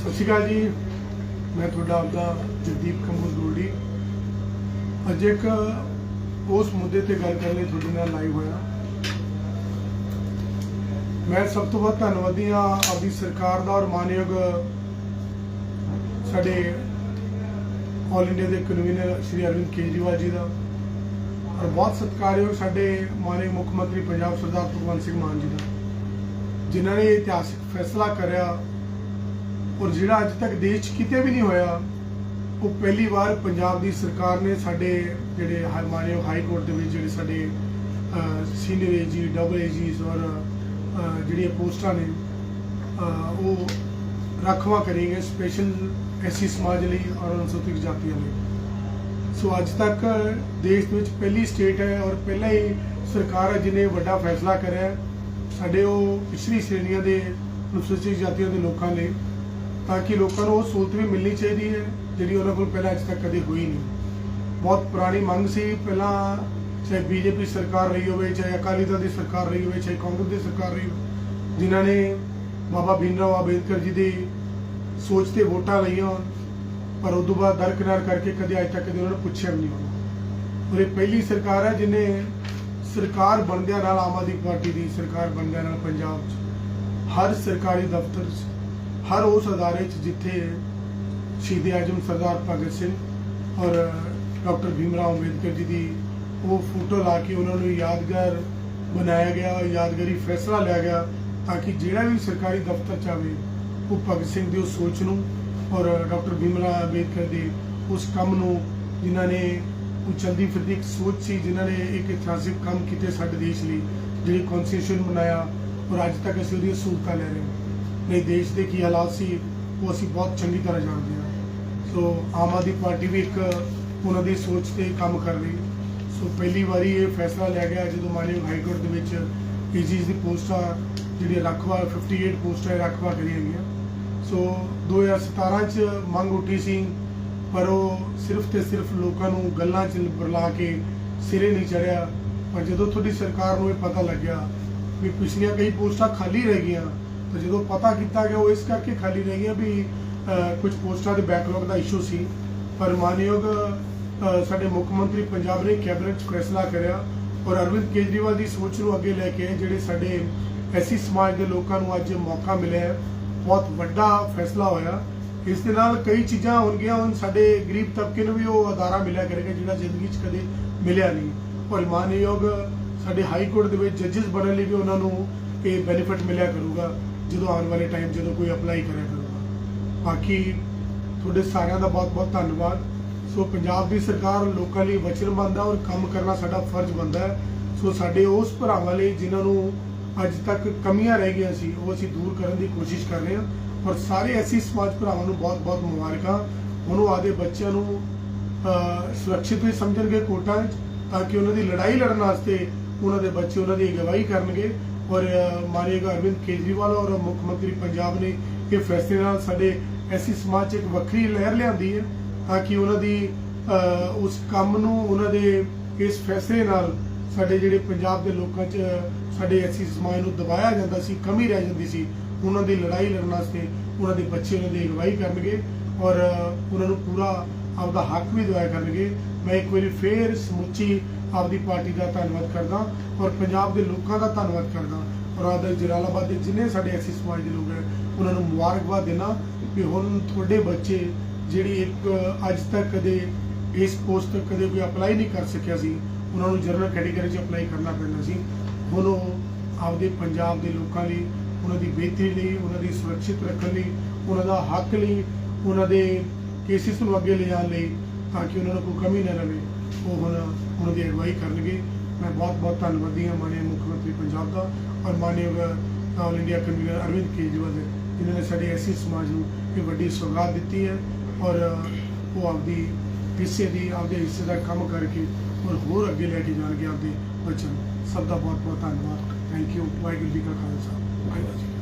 ਸਤਿ ਸ਼੍ਰੀ ਅਕਾਲ ਜੀ। ਮੈਂ ਤੁਹਾਡਾ ਆਪਦਾ ਜਗਦੀਪ ਕੰਬੋਜ ਗੋਲਡੀ। ਅੱਜ ਇੱਕ ਉਸ ਮੁੱਦੇ ਤੇ ਗੱਲ ਕਰਨ ਲਈ ਤੁਹਾਡੇ ਨਾਲ ਲਾਈਵ ਹੋਇਆ। ਮੈਂ ਸਭ ਤੋਂ ਵੱਧ ਧੰਨਵਾਦੀ ਹਾਂ ਆਪਦੀ ਸਰਕਾਰ ਦਾ ਔਰ ਮਾਨਯੋਗ ਸਾਡੇ ਆਲ ਇੰਡੀਆ ਦੇ ਕਨਵੀਨਰ ਸ਼੍ਰੀ ਅਰਵਿੰਦ ਕੇਜਰੀਵਾਲ ਜੀ ਦਾ ਔਰ ਬਹੁਤ ਸਤਿਕਾਰਯੋਗ ਸਾਡੇ ਮਾਨਯੋਗ ਮੁੱਖ ਮੰਤਰੀ ਪੰਜਾਬ ਸਰਦਾਰ ਭਗਵੰਤ ਸਿੰਘ ਮਾਨ ਜੀ ਦਾ, ਜਿਨ੍ਹਾਂ ਨੇ ਇਤਿਹਾਸਿਕ ਫੈਸਲਾ ਕਰਿਆ ਔਰ ਜਿਹੜਾ ਅੱਜ ਤੱਕ ਦੇਸ਼ 'ਚ ਕਿਤੇ ਵੀ ਨਹੀਂ ਹੋਇਆ, ਉਹ ਪਹਿਲੀ ਵਾਰ ਪੰਜਾਬ ਦੀ ਸਰਕਾਰ ਨੇ ਸਾਡੇ ਜਿਹੜੇ ਹਾ- ਮਾਨਯੋਗ ਹਾਈ ਕੋਰਟ ਦੇ ਵਿੱਚ ਜਿਹੜੇ ਸਾਡੇ ਸੀਨੀਅਰ ਏਜੀ ਡਬਲ ਏਜੀਸ ਔਰ ਜਿਹੜੀਆਂ ਪੋਸਟਾਂ ਨੇ ਉਹ ਰਾਖਵਾਂ ਕਰੀਆਂ ਸਪੈਸ਼ਲ ਐਸੀ ਸਮਾਜ ਲਈ ਔਰ ਅਨੁਸੂਚਿਤ ਜਾਤੀਆਂ ਲਈ। ਸੋ ਅੱਜ ਤੱਕ ਦੇਸ਼ ਦੇ ਵਿੱਚ ਪਹਿਲੀ ਸਟੇਟ ਹੈ ਔਰ ਪਹਿਲਾ ਹੀ ਸਰਕਾਰ ਹੈ ਜਿਹਨੇ ਵੱਡਾ ਫੈਸਲਾ ਕਰਿਆ ਸਾਡੇ ਉਹ ਪਿਛਲੀ ਸ਼੍ਰੇਣੀਆਂ ਦੇ ਅਨੁਸੂਚਿਤ ਜਾਤੀਆਂ ਦੇ ਲੋਕਾਂ ਲਈ ਤਾਂ ਕਿ ਲੋਕਾਂ ਨੂੰ ਉਹ ਸਹੂਲਤ ਵੀ ਮਿਲਣੀ ਚਾਹੀਦੀ ਹੈ ਜਿਹੜੀ ਉਹਨਾਂ ਕੋਲ ਪਹਿਲਾਂ ਅੱਜ ਤੱਕ ਕਦੇ ਹੋਈ ਨਹੀਂ। ਬਹੁਤ ਪੁਰਾਣੀ ਮੰਗ ਸੀ ਪਹਿਲਾਂ ਚਾਹੇ ਬੀਜੇਪੀ ਸਰਕਾਰ ਰਹੀ ਹੋਵੇ ਚਾਹੇ ਅਕਾਲੀ ਦਲ ਦੀ ਸਰਕਾਰ ਰਹੀ ਹੋਵੇ ਚਾਹੇ ਕਾਂਗਰਸ ਦੀ ਸਰਕਾਰ ਰਹੀ ਹੋਵੇ ਜਿਨ੍ਹਾਂ ਨੇ ਬਾਬਾ ਭੀਮਰਾਓ ਅੰਬੇਦਕਰ ਜੀ ਦੀ ਸੋਚ ਤੇ ਵੋਟਾਂ ਲਈਆਂ ਹੋਣ, ਪਰ ਉਦੋਂ ਬਾਅਦ ਦਰਕਨਾਰ ਕਰਕੇ ਕਦੇ ਅੱਜ ਤੱਕ ਕਦੇ ਉਹਨਾਂ ਨੂੰ ਪੁੱਛਿਆ ਵੀ ਨਹੀਂ ਹੋਣਾ। ਔਰ ਇਹ ਪਹਿਲੀ ਸਰਕਾਰ ਹੈ ਜਿਹਨੇ ਸਰਕਾਰ ਬਣਦਿਆਂ ਨਾਲ ਆਮ ਆਦਮੀ ਪਾਰਟੀ ਦੀ ਸਰਕਾਰ ਬਣਦਿਆਂ ਨਾਲ ਪੰਜਾਬ 'ਚ ਹਰ ਸਰਕਾਰੀ ਦਫ਼ਤਰ 'ਚ ਹਰ ਉਸ ਅਦਾਰੇ 'ਚ ਜਿੱਥੇ ਸ਼ਹੀਦ ਆਜਮ ਸਰਦਾਰ ਭਗਤ ਸਿੰਘ ਔਰ ਡਾਕਟਰ ਭੀਮ ਰਾਓ ਅੰਬੇਦਕਰ ਜੀ ਦੀ ਉਹ ਫੋਟੋ ਲਾ ਕੇ ਉਹਨਾਂ ਨੂੰ ਯਾਦਗਾਰ ਬਣਾਇਆ ਗਿਆ, ਯਾਦਗਾਰੀ ਫੈਸਲਾ ਲਿਆ ਗਿਆ ਤਾਂ ਕਿ ਜਿਹੜਾ ਵੀ ਸਰਕਾਰੀ ਦਫ਼ਤਰ 'ਚ ਆਵੇ, ਉਹ ਭਗਤ ਸਿੰਘ ਦੀ ਉਸ ਸੋਚ ਨੂੰ ਔਰ ਡਾਕਟਰ ਭੀਮ ਭੀਮਰਾਓ ਅੰਬੇਦਕਰ ਦੇ ਉਸ ਕੰਮ ਨੂੰ ਜਿਨ੍ਹਾਂ ਨੇ ਉਹ ਚਲਦੀ ਫਿਰਦੀ ਇੱਕ ਸੋਚ ਸੀ, ਜਿਨ੍ਹਾਂ ਨੇ ਇੱਕ ਇਤਿਹਾਸਿਕ ਕੰਮ ਕੀਤੇ ਸਾਡੇ ਦੇਸ਼ ਲਈ, ਜਿਹੜੀ ਕਨਸਟੀਟਿਊਸ਼ਨ ਬਣਾਇਆ ਔਰ ਅੱਜ ਤੱਕ ਅਸੀਂ ਉਹਦੀਆਂ ਸਹੂਲਤਾਂ ਲੈ ਰਹੇ ਹਾਂ। ਨਹੀਂ ਦੇਸ਼ ਦੇ ਕੀ ਹਾਲਾਤ ਸੀ, ਉਹ ਅਸੀਂ ਬਹੁਤ ਚੰਗੀ ਤਰ੍ਹਾਂ ਜਾਣਦੇ ਹਾਂ। ਸੋ ਆਮ ਆਦਮੀ ਪਾਰਟੀ ਵੀ ਇੱਕ ਉਹਨਾਂ ਦੀ ਸੋਚ ਤੇ ਕੰਮ ਕਰ ਰਹੀ। ਸੋ ਪਹਿਲੀ ਵਾਰੀ ਇਹ ਫੈਸਲਾ ਲਿਆ ਗਿਆ ਜਦੋਂ ਮਾਨਯੋਗ ਹਾਈ ਕੋਰਟ ਦੇ ਵਿੱਚ ਈਜੀਸ ਦੀ ਪੋਸਟਾਂ ਜਿਹੜੀ ਰਖਵਾ 58 ਪੋਸਟਾਂ ਰਖਵਾ ਕਰੀਆਂ ਗਈਆਂ। ਸੋ 2017 ਚ ਮੰਗ ਉੱਠੀ ਸੀ, ਪਰ ਉਹ ਸਿਰਫ ਤੇ ਸਿਰਫ ਲੋਕਾਂ ਨੂੰ ਗੱਲਾਂ ਚ ਬਰਲਾ ਕੇ ਸਿਰੇ ਨਹੀਂ ਚੜਿਆ। ਪਰ ਜਦੋਂ ਤੁਹਾਡੀ ਸਰਕਾਰ ਨੂੰ ਇਹ ਪਤਾ ਲੱਗਿਆ ਵੀ ਪਿਛਲੀਆਂ ਕਈ ਪੋਸਟਾਂ ਖਾਲੀ ਰਹਿ ਗਈਆਂ ਤਾਂ ਜਦੋਂ ਪਤਾ ਕੀਤਾ ਗਿਆ ਉਹ ਇਸ ਕਰਕੇ ਖਾਲੀ ਰਹਿ ਗਈਆਂ ਵੀ ਅਹ, ਕੁਝ ਪੋਸਟਾਂ ਦੇ ਬੈਕਲੌਗ ਦਾ ਇਸ਼ੂ ਸੀ। ਪਰ ਮਾਨਯੋਗ ਸਾਡੇ ਮੁੱਖ ਮੰਤਰੀ ਪੰਜਾਬ ਨੇ ਕੈਬਨਿਟ 'ਚ ਫੈਸਲਾ ਕਰਿਆ ਔਰ ਅਰਵਿੰਦ ਕੇਜਰੀਵਾਲ ਦੀ ਸੋਚ ਨੂੰ ਅੱਗੇ ਲੈ ਕੇ ਜਿਹੜੇ ਸਾਡੇ ਐਸੀ ਸਮਾਜ ਦੇ ਲੋਕਾਂ ਨੂੰ ਅੱਜ ਮੌਕਾ ਮਿਲਿਆ ਹੈ। ਬਹੁਤ ਵੱਡਾ ਫੈਸਲਾ ਹੋਇਆ। ਇਸ ਦੇ ਨਾਲ ਕਈ ਚੀਜ਼ਾਂ ਹੋਣਗੀਆਂ ਹੁਣ ਸਾਡੇ ਗਰੀਬ ਤਬਕੇ ਨੂੰ ਵੀ ਉਹ ਅਦਾਰਾ ਮਿਲਿਆ ਕਰੇਗਾ ਜਿਹੜਾ ਜ਼ਿੰਦਗੀ 'ਚ ਕਦੇ ਮਿਲਿਆ ਨਹੀਂ। ਔਰ ਮਾਨਯੋਗ ਸਾਡੇ ਹਾਈ ਕੋਰਟ ਦੇ ਵਿੱਚ ਜੱਜਸ ਬਣਨ ਲਈ ਵੀ ਉਹਨਾਂ ਨੂੰ ਇਹ ਬੈਨੀਫਿਟ ਮਿਲਿਆ ਕਰੂਗਾ, ਜਦੋਂ ਆਉਣ ਵਾਲੇ ਟਾਈਮ ਜਦੋਂ ਕੋਈ ਅਪਲਾਈ ਕਰਿਆ ਕਰੂਗਾ। ਬਾਕੀ ਤੁਹਾਡੇ ਸਾਰਿਆਂ ਦਾ ਬਹੁਤ ਬਹੁਤ ਧੰਨਵਾਦ। ਸੋ ਪੰਜਾਬ ਦੀ ਸਰਕਾਰ ਲੋਕਾਂ ਲਈ ਵਚਨਬੱਧ ਹੈ ਔਰ ਕੰਮ ਕਰਨਾ ਸਾਡਾ ਫਰਜ਼ ਬਣਦਾ ਹੈ। ਸੋ ਸਾਡੇ ਉਸ ਭਰਾਵਾਂ ਲਈ ਜਿਨ੍ਹਾਂ ਨੂੰ ਅੱਜ ਤੱਕ ਕਮੀਆਂ ਰਹਿ ਗਈਆਂ ਸੀ, ਉਹ ਅਸੀਂ ਦੂਰ ਕਰਨ ਦੀ ਕੋਸ਼ਿਸ਼ ਕਰ ਰਹੇ ਹਾਂ। ਔਰ ਸਾਰੇ ਐਸੀ ਸਮਾਜ ਭਰਾਵਾਂ ਨੂੰ ਬਹੁਤ ਬਹੁਤ ਮੁਬਾਰਕਾਂ। ਉਹਨੂੰ ਆਦੇ ਬੱਚਿਆਂ ਨੂੰ ਸੁਰੱਖਿਅਤ ਵੀ ਸਮਝਣਗੇ ਕੋਟਾਂ 'ਚ, ਤਾਂ ਕਿ ਉਹਨਾਂ ਦੀ ਲੜਾਈ ਲੜਨ ਵਾਸਤੇ ਉਹਨਾਂ ਦੇ ਬੱਚੇ ਉਹਨਾਂ ਦੀ ਅਗਵਾਈ ਕਰਨਗੇ ਔਰ ਅਹ, ਮਾਨਯੋਗ ਅਰਵਿੰਦ ਕੇਜਰੀਵਾਲ ਔਰ ਮੁੱਖ ਮੰਤਰੀ ਪੰਜਾਬ ਨੇ ਇਹ ਫੈਸਲੇ ਨਾਲ ਸਾਡੇ ਐਸੀ ਸਮਾਜ 'ਚ ਇੱਕ ਵੱਖਰੀ ਲਹਿਰ ਲਿਆਂਦੀ ਹੈ ਤਾਂ ਕਿ ਉਹਨਾਂ ਦੀ ਉਸ ਕੰਮ ਨੂੰ ਉਹਨਾਂ ਦੇ ਇਸ ਫੈਸਲੇ ਨਾਲ ਸਾਡੇ ਜਿਹੜੇ ਪੰਜਾਬ ਦੇ ਲੋਕਾਂ 'ਚ ਸਾਡੇ ਐਸੀ ਸਮਾਜ ਨੂੰ ਦਬਾਇਆ ਜਾਂਦਾ ਸੀ ਕਮੀ ਰਹਿ ਜਾਂਦੀ ਸੀ ਉਹਨਾਂ ਦੀ ਲੜਾਈ ਲੜਨ ਵਾਸਤੇ ਉਹਨਾਂ ਦੇ ਬੱਚੇ ਉਹਨਾਂ ਦੀ ਅਗਵਾਈ ਕਰਨਗੇ ਔਰ ਉਹਨਾਂ ਨੂੰ ਪੂਰਾ ਆਪਦਾ ਹੱਕ ਵੀ ਦਿਵਾਇਆ ਕਰਨਗੇ। ਮੈਂ ਇੱਕ ਵਾਰੀ ਫੇਰ ਸਮੁੱਚੀ ਆਪਦੀ ਪਾਰਟੀ ਦਾ ਧੰਨਵਾਦ ਕਰਦਾ ਔਰ ਪੰਜਾਬ ਦੇ ਲੋਕਾਂ ਦਾ ਧੰਨਵਾਦ ਕਰਦਾ। ਔਰ ਆਦਰ ਜਲਾਲਾਬਾਦ ਦੇ ਜਿੰਨੇ ਸਾਡੇ ਐਸੀ ਸਮਾਜ ਦੇ ਲੋਕ ਹੈ, ਉਹਨਾਂ ਨੂੰ ਮੁਬਾਰਕਬਾਦ ਦੇਣਾ ਵੀ ਹੁਣ ਤੁਹਾਡੇ ਬੱਚੇ ਜਿਹੜੀ ਇੱਕ ਅੱਜ ਤੱਕ ਕਦੇ ਇਸ ਪੋਸਟ ਤੱਕ ਕਦੇ ਕੋਈ ਅਪਲਾਈ ਨਹੀਂ ਕਰ ਸਕਿਆ ਸੀ, ਉਹਨਾਂ ਨੂੰ ਜਨਰਲ ਕੈਟਾਗਰੀ 'ਚ ਅਪਲਾਈ ਕਰਨਾ ਪੈਂਦਾ ਸੀ। ਹੁਣ ਉਹ ਆਪਦੇ ਪੰਜਾਬ ਦੇ ਲੋਕਾਂ ਲਈ, ਉਹਨਾਂ ਦੀ ਬਿਹਤਰੀ ਲਈ, ਉਹਨਾਂ ਦੀ ਸੁਰੱਖਿਅਤ ਰੱਖਣ ਲਈ, ਉਹਨਾਂ ਦਾ ਹੱਕ ਲਈ, ਉਹਨਾਂ ਦੇ ਕੇਸਿਸ ਨੂੰ ਅੱਗੇ ਲਿਜਾਣ ਲਈ ਤਾਂ ਕਿ ਉਹਨਾਂ ਨੂੰ ਕੋਈ ਕਮੀ ਨਾ ਰਹੇ ਉਹ ਹੁਣ ਉਹਨਾਂ ਦੀ ਅਗਵਾਈ ਕਰਨਗੇ। ਮੈਂ ਬਹੁਤ ਬਹੁਤ ਧੰਨਵਾਦੀ ਹਾਂ ਮਾਨਯੋਗ ਮੁੱਖ ਮੰਤਰੀ ਪੰਜਾਬ ਦਾ ਔਰ ਮਾਨਯੋਗ all India convener Arvind Kejriwal ਦੇ ਜਿਨ੍ਹਾਂ ਨੇ ਸਾਡੇ ਐਸੀ ਸਮਾਜ ਨੂੰ ਇਹ ਵੱਡੀ ਸੌਗਾਤ ਦਿੱਤੀ ਹੈ ਔਰ ਉਹ ਆਪਦੀ ਹਿੱਸੇ ਦੀ, ਆਪਦੇ ਹਿੱਸੇ ਦਾ ਕੰਮ ਕਰਕੇ ਔਰ ਹੋਰ ਅੱਗੇ ਲੈ ਕੇ ਜਾਣਗੇ ਆਪਦੇ ਬੱਚਿਆਂ ਨੂੰ। ਸਭ ਦਾ ਬਹੁਤ ਬਹੁਤ ਧੰਨਵਾਦ। ਥੈਂਕ ਯੂ ਵਾਹਿਗੁਰੂ ਜੀ ਕਾ ਖਾਲਸਾ। ਵਾਹਿਗੁਰੂ ਜੀ